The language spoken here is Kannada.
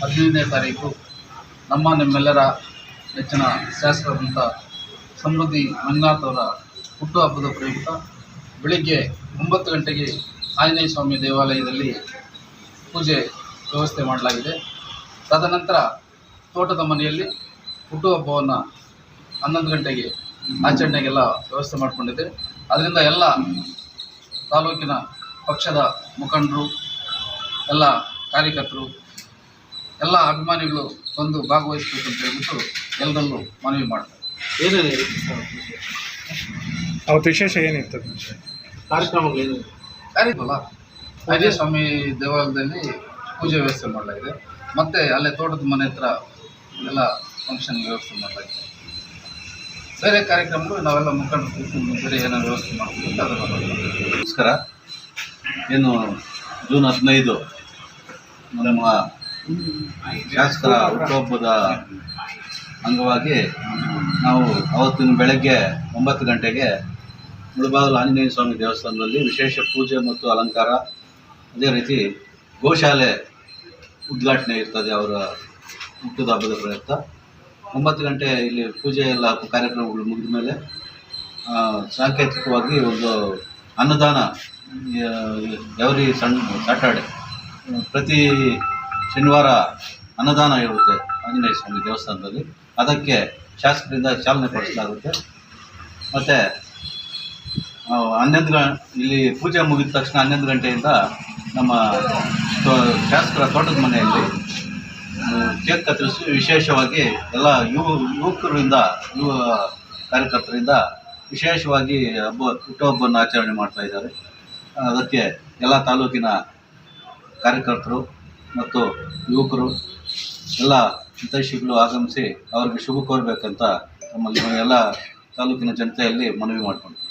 ಹದಿನೈದನೇ ತಾರೀಕು ನಮ್ಮ ನಿಮ್ಮೆಲ್ಲರ ನೆಚ್ಚಿನ ಶಾಸಕರಾದಂಥ ಸಮೃದ್ಧಿ ಮಂಜುನಾಥ್ ಅವರ ಹುಟ್ಟುಹಬ್ಬದ ಪ್ರಯುಕ್ತ ಬೆಳಿಗ್ಗೆ ಒಂಬತ್ತು ಗಂಟೆಗೆ ಆಂಜನೇಯ ಸ್ವಾಮಿ ದೇವಾಲಯದಲ್ಲಿ ಪೂಜೆ ವ್ಯವಸ್ಥೆ ಮಾಡಲಾಗಿದೆ. ತದನಂತರ ತೋಟದ ಮನೆಯಲ್ಲಿ ಹುಟ್ಟುಹಬ್ಬವನ್ನು ಹನ್ನೊಂದು ಗಂಟೆಗೆ ಆಚರಣೆಗೆಲ್ಲ ವ್ಯವಸ್ಥೆ ಮಾಡಿಕೊಂಡಿದೆ ಅದರಿಂದ ಎಲ್ಲ ತಾಲೂಕಿನ ಪಕ್ಷದ ಮುಖಂಡರು ಎಲ್ಲ ಕಾರ್ಯಕರ್ತರು ಎಲ್ಲ ಅಭಿಮಾನಿಗಳು ಬಂದು ಭಾಗವಹಿಸಬೇಕು ಅಂತ ಹೇಳ್ಬಿಟ್ಟು ಎಲ್ಲರಲ್ಲೂ ಮನವಿ ಮಾಡ್ತಾರೆ. ಏನೇನು ಅವತ್ತು ವಿಶೇಷ ಏನಿರ್ತದೆ? ಕಾರ್ಯಕ್ರಮಗಳು ಏನು ಕಾರ್ಯಕ್ರಮ ಅಜಯ ಸ್ವಾಮಿ ದೇವಾಲಯದಲ್ಲಿ ಪೂಜೆ ವ್ಯವಸ್ಥೆ ಮಾಡಲಾಗಿದೆ. ಮತ್ತು ಅಲ್ಲೇ ತೋಟದ ಮನೆ ಹತ್ರ ಎಲ್ಲ ಫಂಕ್ಷನ್ ವ್ಯವಸ್ಥೆ ಮಾಡಲಾಗಿದೆ. ಬೇರೆ ಕಾರ್ಯಕ್ರಮಗಳು ನಾವೆಲ್ಲ ಮುಖಂಡರು ಕೂತ್ಕೊಂಡು ಬೇರೆ ಏನೋ ವ್ಯವಸ್ಥೆ ಮಾಡ್ತೀವಿ ಅದನ್ನು ಮಾಡ್ತೀವಿ. ನಮಸ್ಕಾರ. ಏನು ಜೂನ್ ಹದಿನೈದು ನಮ್ಮ ಶಾಸಕರ ಹುಟ್ಟುಹಬ್ಬದ ಅಂಗವಾಗಿ ನಾವು ಅವತ್ತಿನ ಬೆಳಗ್ಗೆ ಒಂಬತ್ತು ಗಂಟೆಗೆ ಮುಳಬಾಗಿಲು ಆಂಜನೇಯ ಸ್ವಾಮಿ ದೇವಸ್ಥಾನದಲ್ಲಿ ವಿಶೇಷ ಪೂಜೆ ಮತ್ತು ಅಲಂಕಾರ, ಅದೇ ರೀತಿ ಗೋಶಾಲೆ ಉದ್ಘಾಟನೆ ಇರ್ತದೆ ಅವರ ಹುಟ್ಟಿದ ಹಬ್ಬದ ಪ್ರಯುಕ್ತ. ಒಂಬತ್ತು ಗಂಟೆ ಇಲ್ಲಿ ಪೂಜೆ ಎಲ್ಲ ಕಾರ್ಯಕ್ರಮಗಳು ಮುಗಿದ ಮೇಲೆ ಸಾಂಕೇತಿಕವಾಗಿ ಒಂದು ಅನ್ನದಾನ ಎವ್ರಿ ಸಣ್ಣ ಸ್ಯಾಟರ್ಡೆ ಪ್ರತಿ ಶನಿವಾರ ಅನ್ನದಾನ ಇರುತ್ತೆ ಆಂಜನೇಯ ಸ್ವಾಮಿ ದೇವಸ್ಥಾನದಲ್ಲಿ. ಅದಕ್ಕೆ ಶಾಸಕರಿಂದ ಚಾಲನೆ ಪಡಿಸಲಾಗುತ್ತೆ ಮತ್ತು ಹನ್ನೊಂದು ಗ, ಇಲ್ಲಿ ಪೂಜೆ ಮುಗಿದ ತಕ್ಷಣ ಹನ್ನೊಂದು ಗಂಟೆಯಿಂದ ನಮ್ಮ ಶಾಸಕರ ತೋಟದ ಮನೆಯಲ್ಲಿ ಕೇಕ್ ಕತ್ತರಿಸಿ ವಿಶೇಷವಾಗಿ ಎಲ್ಲ ಯುವ, ಯುವಕರಿಂದ, ಯುವ ಕಾರ್ಯಕರ್ತರಿಂದ ವಿಶೇಷವಾಗಿ ಹಬ್ಬ, ಹುಟ್ಟುಹಬ್ಬವನ್ನು ಆಚರಣೆ ಮಾಡ್ತಾ ಇದ್ದಾರೆ. ಅದಕ್ಕೆ ಎಲ್ಲ ತಾಲೂಕಿನ ಕಾರ್ಯಕರ್ತರು ಮತ್ತು ಯುವಕರು, ಎಲ್ಲ ಹಿತೈಷಿಗಳು ಆಗಮಿಸಿ ಅವರಿಗೆ ಶುಭ ಕೋರಬೇಕಂತ ನಮ್ಮಲ್ಲಿ ಎಲ್ಲ ತಾಲೂಕಿನ ಜನತೆಯಲ್ಲಿ ಮನವಿ ಮಾಡಿಕೊಂಡು